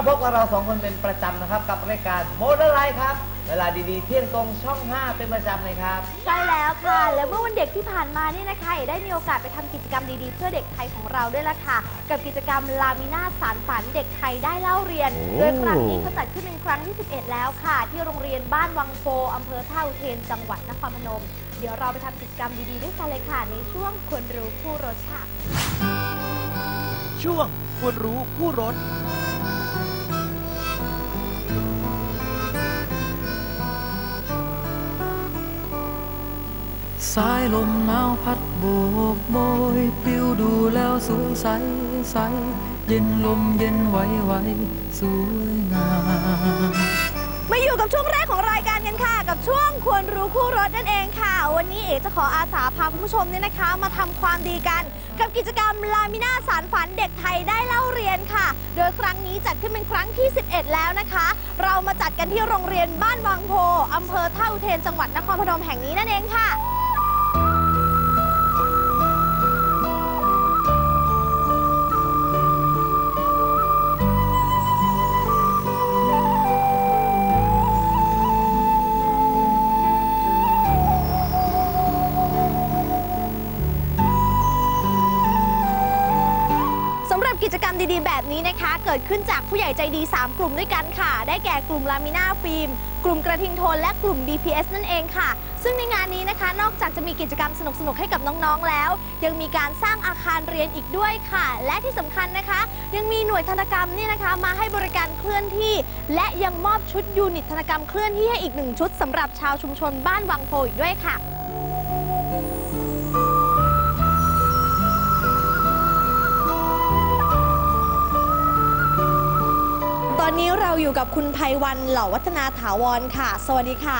กับเราสองคนเป็นประจำนะครับ กับรายการโมเดลไลท์ครับ เวลาดีๆ เที่ยงตรงช่อง 5 เป็นประจำเลยครับ ใช่แล้วค่ะ และเมื่อวันเด็กที่ผ่านมานี่นะคะเอ๋ได้มีโอกาสไปทำกิจกรรมดีๆ เพื่อเด็กไทยของเราด้วยล่ะค่ะ กับกิจกรรมลามิน่าสารฝันเด็กไทยได้เล่าเรียนโอ้โดยครั้งนี้เขาจัดขึ้นเป็นครั้งที่ 11 แล้วค่ะ ที่โรงเรียนบ้านวังโพอำเภอท่าอุเทน จังหวัดนครพนม เดี๋ยวเราไปทำกิจกรรมดีๆด้วยกันเลยค่ะในช่วงควรรู้คู่รสค่ะช่วงควรรู้ผู้รถ สายลมหนาวพัดโบกโบยปลิวดูแล้วสวยใสใส เย็นลมเย็นไหวไหวสวยงามมาอยู่กับช่วงแรกของรายการกันค่ะ กับช่วงควรรู้คู่รถนั่นเองค่ะ วันนี้เอ๋จะขออาสาพาคุณผู้ชมเนี่ยนะคะ มาทำความดีกัน กับกิจกรรมลามิน่าสารฝันเด็กไทยได้เล่าเรียนค่ะ โดยครั้งนี้จัดขึ้นเป็นครั้งที่ 11 แล้วนะคะ เรามาจัดกันที่โรงเรียนบ้านวังโพอำเภอท่าอุเทนจังหวัดนครพนมแห่งนี้นั่นเองค่ะ กิจกรรมดีๆ แบบนี้นะคะ เกิดขึ้นจากผู้ใหญ่ใจดี 3 กลุ่มด้วยกันค่ะ ได้แก่กลุ่มลามิน่าฟิล์มกลุ่มกระทิงโทนและกลุ่ม BPS นั่นเองค่ะ ซึ่งในงานนี้นะคะ นอกจากจะมีกิจกรรมสนุกๆ ให้กับน้องๆ แล้ว ยังมีการสร้างอาคารเรียนอีกด้วยค่ะ และที่สำคัญนะคะ ยังมีหน่วยธนกรรมนี่นะคะ มาให้บริการเคลื่อนที่ และยังมอบชุดยูนิตธนกรรมเคลื่อนที่ให้อีกหนึ่งชุดสำหรับชาวชุมชนบ้านวังโพอีกด้วยค่ะ อนนี้เราอยู่กับคุณภัยวันเหล่าวัฒนาถาวรค่ะ สวัสดีค่ะ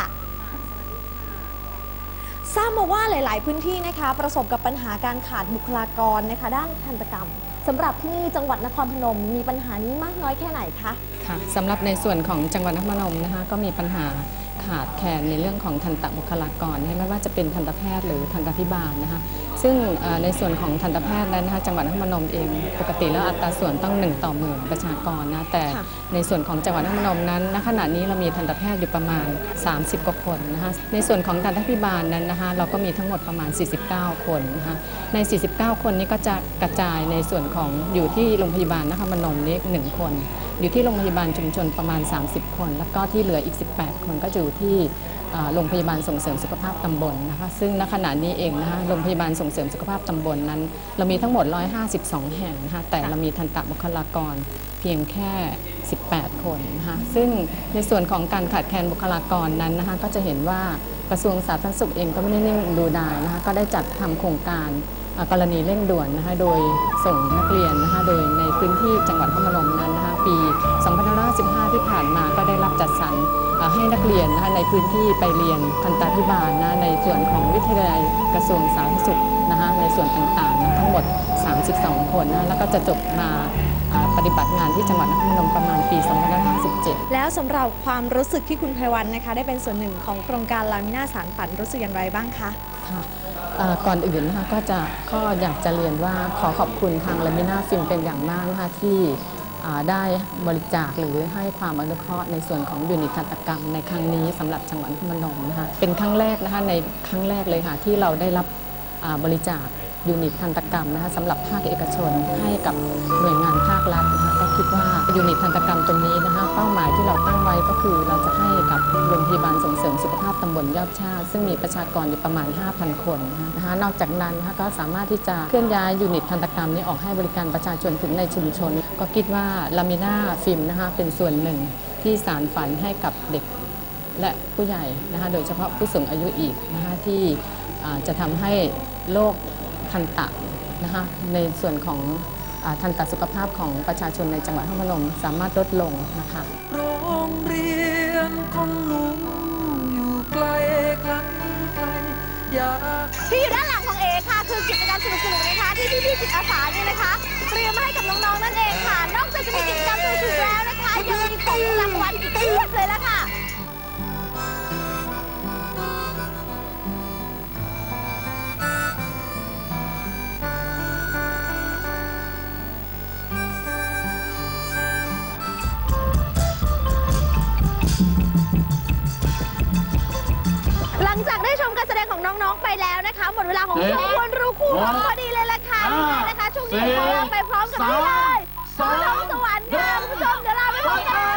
ทราบมาว่าหลาย ๆ พื้นที่นะคะ ประสบกับปัญหาการขาดบุคลากรนะคะ ด้านทันตกรรมสำหรับที่นี่จังหวัดนครพนมมีปัญหานี้มากน้อยแค่ไหนคะ ค่ะสำหรับในส่วนของจังหวัดนครพนมนะคะ ก็มีปัญหา ขาดแคลนในเรื่องของทันตบุคลากรนะคะไม่ว่าจะเป็นทันตแพทย์หรือทันตพิบาลนะคะซึ่งเอ่อในส่วนของทันตแพทย์นั้นนะคะจังหวัดนครพนมเองปกติแล้วอัตราส่วนต้อง 1 ต่อหมื่นประชากรนะแต่ค่ะในส่วนของจังหวัดนครพนมนั้นณขณะนี้เรามีทันตแพทย์อยู่ประมาณ 30 กว่าคนนะคะในส่วนของทันตพิบาลนั้นนะคะเราก็มีทั้งหมดประมาณ 49 คนนะคะใน 49 คนนี้ก็จะกระจายในส่วนของอยู่ที่โรงพยาบาลนครพนมนี้หนึ่งคน อยู่ที่โรงพยาบาลชุมชนประมาณ 30 คน แล้วก็ที่เหลืออีก 18 คนก็อยู่ที่อ่าโรงพยาบาลส่งเสริมสุขภาพตำบลนะคะซึ่งณขณะนี้เองนะคะโรงพยาบาลส่งเสริมสุขภาพตำบลนั้น เรามีทั้งหมด 152 แห่งนะคะแต่เรามีทันตบุคลากรเพียงแค่ 18 คนนะคะซึ่งในส่วนของการขาดแคลนบุคลากรนั้นนะคะก็จะเห็นว่ากระทรวงสาธารณสุขเองก็ไม่ได้นิ่งดูดายนะคะก็ได้จัดทำโครงการอ่ากรณีเร่งด่วนนะคะโดยส่งนักเรียนนะคะโดยในพื้นที่จังหวัดนครพนมนั้นนะคะ ปี2515 ที่ผ่านมาก็ได้รับจัดสรรอ่าให้นักเรียนนะคะในพื้นที่ไปเรียนทันตาพิบาลนะในส่วนของวิทยาลัยกระทรวงสาธารณสุขนะคะในส่วนต่างๆนะทั้งหมด 32 คนนะแล้วก็จะจบมาอ่าปฏิบัติงานที่จังหวัดนครพนมประมาณปี 2557 แล้วสำหรับความรู้สึกที่คุณไพวันนะคะ ได้เป็นส่วนหนึ่งของโครงการลามิน่าสารฝันรู้สึกอย่างไรบ้างคะค่ะเอ่อก่อนอื่นนะคะก็จะก็อยากจะเรียนว่าขอขอบคุณทางลามิน่าฟิล์มเป็นอย่างมากนะคะที่อ่า ได้บริจาคหรือให้ความอนุเคราะห์ในส่วนของยูนิตทัตกรรมในครั้งนี้สำหรับจังหวัดพมนมนะคะเป็นครั้งแรกนะคะในครั้งแรกเลยค่ะที่เราได้รับบริจาค ยูนิตทันตกรรมนะคะสำหรับภาคเอกชนให้กับหน่วยงานภาครัฐนะคะก็คิดว่ายูนิตทันตกรรมตรงนี้นะคะเป้าหมายที่เราตั้งไว้ก็คือเราจะให้กับโรงพยาบาลส่งเสริมสุขภาพตำบลยอดชาติซึ่งมีประชากรอยู่ประมาณ 5,000 คนนะคะนอกจากนั้นนะคะก็สามารถที่จะเคลื่อนย้ายยูนิตทันตกรรมนี้ออกให้บริการประชาชนถึงในชุมชน ก็คิดว่าลามิน่าฟิล์มนะคะเป็นส่วนหนึ่งที่สารฝันให้กับเด็กและผู้ใหญ่นะคะโดยเฉพาะผู้สูงอายุอีกนะคะที่จะทำให้โรค ทันตะนะคะในส่วนของอาทันตสุขภาพของประชาชนในจังหวัดนครพนมสามารถลดลงนะคะโรงเรียนของหนูอยู่ไกลไกลไกลอยากที่อยู่ด้านหลังของเอค่ะ คือกิจกรรมสนุกๆนะคะที่พี่ๆจิตอาสาเนี่ยนะคะเตรียมมาให้กับน้องๆนั่นเองค่ะ นอกจากจะมีกิจกรรมสนุกๆแล้วนะคะยังมีของรางวัลอีกเพียบเลยละ แล้วนะคะ หมดเวลาของช่วงควรรู้คู่ของพอดีเลยล่ะค่ะนี่ไงนะคะช่วงนี้ขอลาไปพร้อมกับนี่เลยสองท้องสวรรค์ค่ะคุณผู้ชมเดี๋ยวลาไปพร้อมกันเลย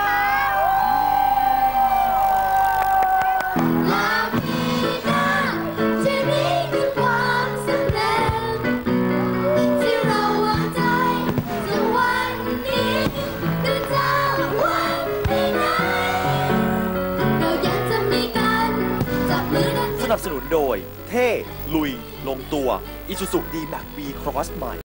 ค่ะที่นี่คือความสำเร็จที่เราวางใจจะวันนี้คือจะวันไหนเราอยากจะมีกันจับมือกันสนับสนุนโดยเท่ลุย ลงตัว Isuzu D-Max V Cross ใหม่